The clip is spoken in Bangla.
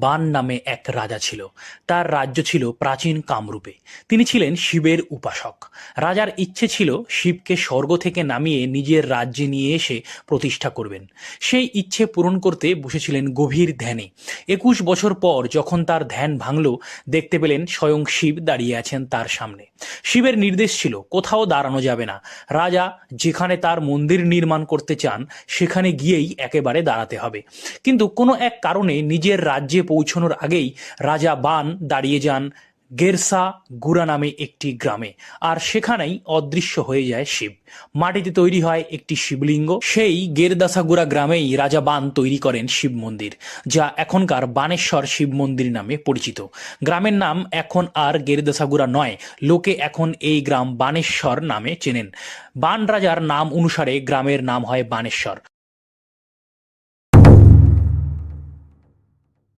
বান নামে এক রাজা ছিল। তার রাজ্য ছিল প্রাচীন কামরূপে। তিনি ছিলেন শিবের উপাসক। রাজার ইচ্ছে ছিল শিবকে স্বর্গ থেকে নামিয়ে নিজের রাজ্যে নিয়ে এসে প্রতিষ্ঠা করবেন। সেই ইচ্ছে পূরণ করতে বসেছিলেন গভীর ধ্যানে। একুশ বছর পর যখন তার ধ্যান ভাঙল, দেখতে পেলেন স্বয়ং শিব দাঁড়িয়ে আছেন তার সামনে। শিবের নির্দেশ ছিল, কোথাও দাঁড়ানো যাবে না। রাজা যেখানে তার মন্দির নির্মাণ করতে চান, সেখানে গিয়েই একেবারে দাঁড়াতে হবে। কিন্তু কোনো এক কারণে নিজের রাজ্যে পৌঁছানোর আগেই রাজা বান দাঁড়িয়ে যান গেরসা গুড়া নামে একটি গ্রামে। আর সেখানেই অদৃশ্য হয়ে যায় শিব। মাটিতে তৈরি হয় একটি শিবলিঙ্গ। সেই গেরদাসাগুড়া গ্রামেই রাজা বান তৈরি করেন শিব মন্দির, যা এখনকার বানেশ্বর শিব মন্দির নামে পরিচিত। গ্রামের নাম এখন আর গেরদাসাগুড়া নয়, লোকে এখন এই গ্রাম বানেশ্বর নামে চেনেন। বান রাজার নাম অনুসারে গ্রামের নাম হয় বানেশ্বর।